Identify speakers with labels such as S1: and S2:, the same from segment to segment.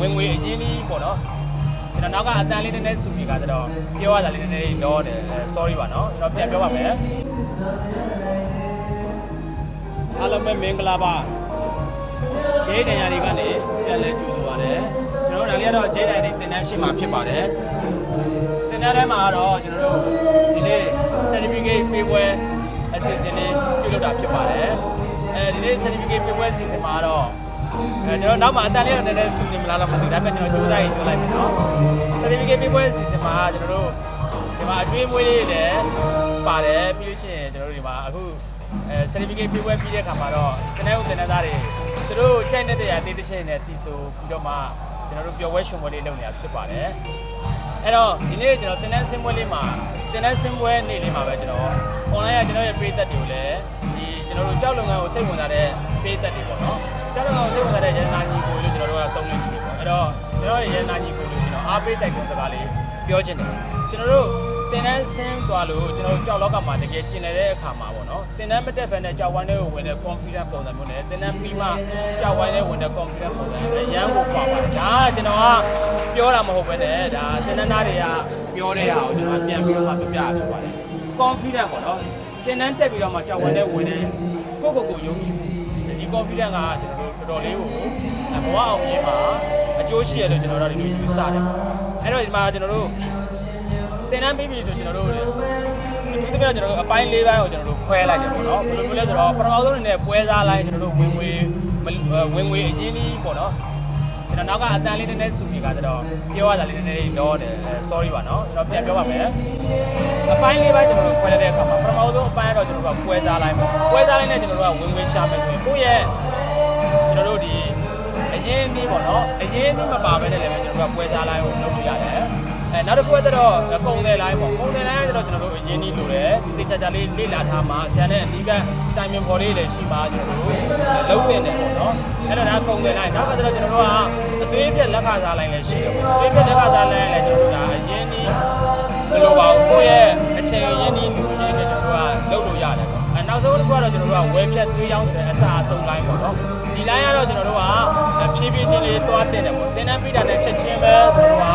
S1: ဝင်ငွေအရင်းကြီးပေါ့နော်ကျွန်တော်နောက်ကအတန်လေးနည်းနည်းစုပြီးကတော့ပြောရတာလေးနည်းနည်းတော့တယ် sorry ပါနော်ကျွန်တော်ပြန်ပြောပါမယ်အားလုံးပဲမင်္ဂလာပါဂျေးနေရာတွေကနေပြန်လဲကြိုဆိုပါတယ်ကျွန်တော်တို့ဒါလေးကတော့ဂျေးနေရာတွေတင်တန်းရှင်းမှာဖြစ်ပါတယ်တင်တန်းထဲမှာကတော့ကျွန်တော်တို့ဒီနေ့ certificate ပေးပွဲအစီအစဉ်လေးပြုလုပ်တာဖြစ်ပါတယ်အဲဒီနေ့ certificate ပေးပွဲအစီအစဉ်မှာတော့ အဲကျွန်တော်နောက်မှအတန်လေးတော့နည်းနည်းစုနေမလားတော့မသိဘူးဒါပေမဲ့ကျွန်တော်ကြိုးစားရင်ကြိုးလိုက်မယ်နော် certificate ပေးပွဲအစီအစဉ်မှာကျွန်တော်တို့ဒီမှာအကျွေးမွေးလေးတွေလည်းပါတယ်ပြီးလို့ရှိရင်ကျွန်တော်တို့ဒီမှာအခုအဲ certificate ပေးပွဲပြီးတဲ့အခါမှာတော့တနက်ဦးတင်တဲ့သားတွေသူတို့ကြိုက်နေတဲ့ရာတေးတစ်ချက်နဲ့တီးဆိုပြီးတော့မှကျွန်တော်တို့ပျော်ပွဲရှင်ပွဲလေးလုပ်နေတာဖြစ်ပါတယ်အဲ့တော့ဒီနေ့ကျွန်တော်တင်တဲ့ဆင်းပွဲလေးမှာတင်တဲ့ဆင်းပွဲနေ့လေးမှာပဲကျွန်တော် online ကကျွန်တော်ရဲ့ပေးသက်တွေကိုလည်းဒီကျွန်တော်တို့ကြောက်လုံငန်းကိုစိတ်ဝင်စားတဲ့ပေးသက်တွေပေါ့နော် ကျွန်တော်တို့စိတ်ဝင်စားတဲ့ရန်နာညီကိုလို့ကျွန်တော်တို့ကသုံးလို့ရှိတယ်ပေါ့အဲ့တော့ကျွန်တော်ရဲ့ရန်နာညီကိုလို့ကျွန်တော်အားပေးတိုက်တွန်းစကားလေးပြောချင်တယ်ကျွန်တော်တို့တင်တန်းဆင်းသွားလို့ကျွန်တော်တို့ကြောက်လောက်ကမှာတကယ်ကျင်နေတဲ့အခါမှာပေါ့နော်တင်တန်းမတက်ဘဲနဲ့ကြောက်ဝိုင်းတွေကိုဝင်တဲ့ confidence ပုံစံမျိုးနဲ့တင်တန်းပြီးမှကြောက်ဝိုင်းတွေဝင်တဲ့ confidence ပုံစံမျိုးနဲ့ရန်ကိုပါပါတယ်ဒါကကျွန်တော်ကပြောတာမဟုတ်ဘဲနဲ့ဒါတင်တန်းသားတွေကပြောတဲ့ဟာကိုကျွန်တော်ပြန်ပြီးတော့မှပြပြဖြစ်ပါတယ် confidence ပေါ့နော်တင်တန်းတက်ပြီးတော့မှကြောက်ဝိုင်းတွေဝင်တဲ့ကိုယ့်ကိုယ်ကိုယုံကြည်မှုဒီ confidence ကကျွန်တော် တို့တော်တော်လေးကိုဘဝအောင်မြင်မှာအကျိုးရှိရလို့ကျွန်တော်တို့ဒီလိုယူဆတယ်ပေါ့အဲ့တော့ဒီမှာကျွန်တော်တို့တင်တန်းပြီးပြီဆိုကျွန်တော်တို့အထူးသဖြင့်ကျွန်တော်တို့အပိုင်း၄ပိုင်းကိုကျွန်တော်တို့ခွဲလိုက်တယ်ပေါ့နော်ဘယ်လိုမျိုးလဲဆိုတော့ပထမဆုံးအနေနဲ့ပွဲစားလိုက်ကျွန်တော်တို့ဝင်ငွေဝင်ငွေအရင်းကြီးပေါ့နော်ကျွန်တော်နောက်ကအတန်လေးနည်းနည်းစုပြီးကြတော့ပြောရတာလေးနည်းနည်းတော့တယ် sorry ပါနော်ကျွန်တော်ပြန်ပြောပါမယ်အပိုင်းလေးပိုင်းကျွန်တော်တို့ခွဲလိုက်တဲ့အခါမှာပထမဆုံးအပိုင်းကတော့ကျွန်တော်တို့ကပွဲစားလိုက်ပေါ့ပွဲစားလိုက်နဲ့ကျွန်တော်တို့ကဝင်ငွေရှာမယ်ဆိုရင်ကိုယ့်ရဲ့ ကျွန်တော်တို့ဒီအရင်အနည်းပေါ့နော်အရင်အနည်းမပါဘဲနဲ့လည်းပဲကျွန်တော်တို့ကပွဲစားလိုင်းကိုလုပ်လို့ရတယ်အဲနောက်တစ်ခုကတော့ကုံတယ်လိုင်းပေါ့ကုံတယ်လိုင်းကကျတော့ကျွန်တော်တို့အရင်အနည်းလိုတယ်တေချာချာလေးလေ့လာထားမှာဆရာနဲ့အနီးကတိုင်ပင်ပေါ်လေးလည်းရှိမှာကျွန်တော်တို့လုံးတင်တယ်ပေါ့နော်အဲ့တော့ဒါကုံတယ်လိုင်းနောက်ကကျတော့ကျွန်တော်တို့ကအသွေးပြက်လက်ခစားလိုင်းလည်းရှိတယ်ပေါ့အသွေးပြက်လက်ခစားလိုင်းလည်းကျွန်တော်တို့ကအရင်အနည်း နောက်ဆုံးတစ်ခုကတော့ကျွန်တော်တို့ကဝဲဖြတ်သွေးရောင်းဆိုတဲ့အစာအဆုံးလိုင်းပေါ့နော်ဒီ line ကတော့ကျွန်တော်တို့ကဖြည်းဖြည်းချင်းလေးသွားတင်တယ်ပေါ့တင်တန်းပြီးတာနဲ့ချက်ချင်းပဲကျွန်တော်တို့က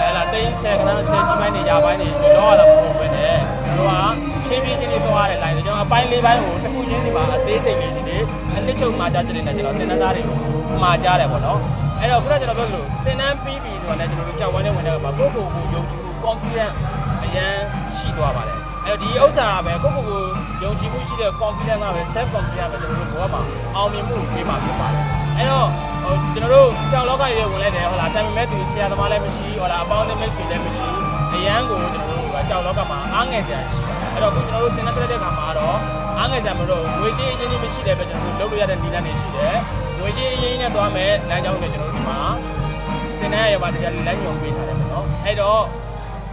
S1: အဲလာသိန်းဆယ်ခဏဆယ်ကြီးပိုင်းနေရပိုင်းနေလောရတာမဟုတ်ဘဲနဲ့ကျွန်တော်တို့ကဖြည်းဖြည်းချင်းလေးသွားရတဲ့ line ဆိုကျွန်တော်အပိုင်းလေးပိုင်းကိုတစ်ခုချင်းစီမှာအသေးစိတ်လေးတွေအနစ်ချုပ်မှာကြားချက်လေးနဲ့ကျွန်တော်တင်တန်းသားတွေကိုမှာကြားတယ်ပေါ့နော်အဲ့တော့ခုနကကျွန်တော်ပြောလို့တင်တန်းပြီးပြီဆိုတော့လည်းကျွန်တော်တို့ကြောက်ဝမ်းနဲ့ဝင်တဲ့အခါမှာကိုယ့်ကိုယ်ကိုယုံကြည်မှု confidence အရန်ရှိသွားပါတယ် အဲ့တော့ဒီဥစ္စာကပဲကိုယ့်ကိုယ်ကိုယုံကြည်မှုရှိတဲ့ confidence ကပဲ self confidence ပဲကျွန်တော်တို့ဘဝမှာအောင်မြင်မှုကိုပေးမှာဖြစ်ပါတယ်အဲ့တော့ဟိုကျွန်တော်တို့ကြောက်လောကကြီးတွေဝင်လိုက်တယ်ဟုတ်လားတိုင်ပင်မဲ့သူဆရာသမားလည်းမရှိဟုတ်လားအပေါင်းအသင်းမိတ်ဆွေလည်းမရှိအရန်ကိုကျွန်တော်တို့ကကြောက်လောကမှာအားငယ်စရာရှိတယ်အဲ့တော့ခုကျွန်တော်တို့တင်တဲ့တဲ့ခါမှာတော့အားငယ်စရာမလို့ငွေကြေးအရင်းကြီးမရှိတယ်ပဲကျွန်တော်တို့လုပ်လို့ရတဲ့နည်းလမ်းတွေရှိတယ်ငွေကြေးအရင်းနဲ့သွားမယ်လမ်းကြောင်းတွေကျွန်တော်တို့ဒီမှာတင်တဲ့ရပါတရားလမ်းညွှန်ပေးထားတယ်ပေါ့နော်အဲ့တော့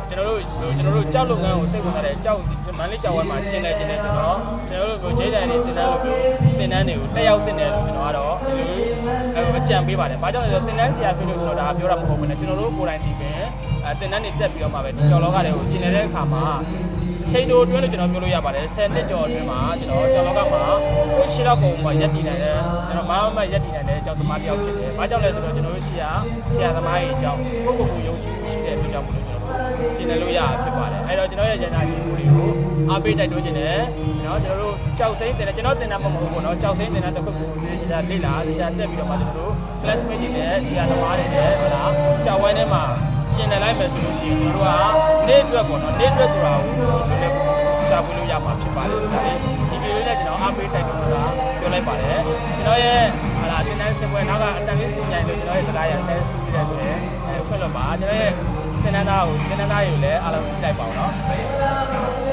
S1: ကျွန်တော်တို့ကျွန်တော်တို့ကြောက်လုပ်ငန်းကိုစိတ်ဝင်စားတဲ့ကြောက်မန္တလေးကြောက်ဝိုင်းမှာရှင်းနေခြင်းနဲ့ဆိုတော့ကျွန်တော်တို့ကိုဂျိတ်တန်နေတင်တန်းလို့ပြောတင်တန်းတွေကိုတက်ရောက်တင်တယ်လို့ကျွန်တော်ကတော့ဒီလိုအကြံပေးပါတယ်။ဘာကြောင့်လဲဆိုတော့တင်တန်းဆရာပြလို့ကျွန်တော်ဒါပြောတာမဟုတ်ဘူးねကျွန်တော်တို့ကိုယ်တိုင်ဒီပင်အဲ တင်တန်းတွေတက်ပြီးတော့မှပဲဒီကြော်လောကတွေကိုကျင်နေတဲ့အခါမှာချိန်တို့အတွင်းလို့ကျွန်တော်ပြောလို့ရပါတယ်10နှစ်ကျော်အတွင်းမှာကျွန်တော်ကြော်လောကမှာကိုရှိတော့ပုံမှာရက်တည်နိုင်တယ်ကျွန်တော်မမမရက်တည်နိုင်တဲ့အကြောင်းသမားတယောက်ဖြစ်တယ်။ဘာကြောင့်လဲဆိုတော့ကျွန်တော်တို့ရှိရဆရာသမားရဲ့အကြောင်းကိုကိုကိုယုံကြည်မှုရှိတဲ့အတွက်ကြောင့်မလို့ကျွန်တော်ကျင်နေလို့ရဖြစ်ပါတယ်။အဲတော့ကျွန်တော်ရဲ့ရန်တာကြီးမှုတွေကိုအားပေးတိုက်တွန်းခြင်းနဲ့နော်ကျွန်တော်တို့ကြောက်စိမ့်တင်တယ်ကျွန်တော်တင်တာမဟုတ်ဘူးပေါ့နော်ကြောက်စိမ့်တင်တာတစ်ခုခုလေးချာလေးလာလေးချာတက်ပြီးတော့မှကျွန်တော်တို့ classmate တွေနဲ့ဆရာသမားတွေနဲ့ဟလာကြောက်ဝိုင်းထဲမှာ ရှင်လည်လိုက်မယ်ဆိုလို့ရှိရင်ကျွန်တော်တို့ကနေ့အတွက်ပေါ့နော်နေ့အတွက်ဆိုတာကိုလည်းရှာဖွေလို့ရမှာဖြစ်ပါတယ်ဒါလေးဒီဗီဒီယိုလေးနဲ့ကျွန်တော်အားပေးတိုက်တွန်းတာပြောလိုက်ပါတယ်ကျွန်တော်ရဲ့ဟာလာတင်တန်းစပွဲနောက်ကအတန်လေးစူညိုင်လို့ကျွန်တော်ရဲ့စကားရတဲ့စူရတယ်ဆိုရင်အဲခွင့်လွှတ်ပါကျွန်တော်ရဲ့တင်တန်းသားကိုတင်တန်းသားတွေကိုလည်းအားလုံးကြည့်လိုက်ပါဦးနော်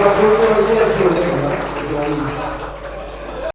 S2: Obrigado,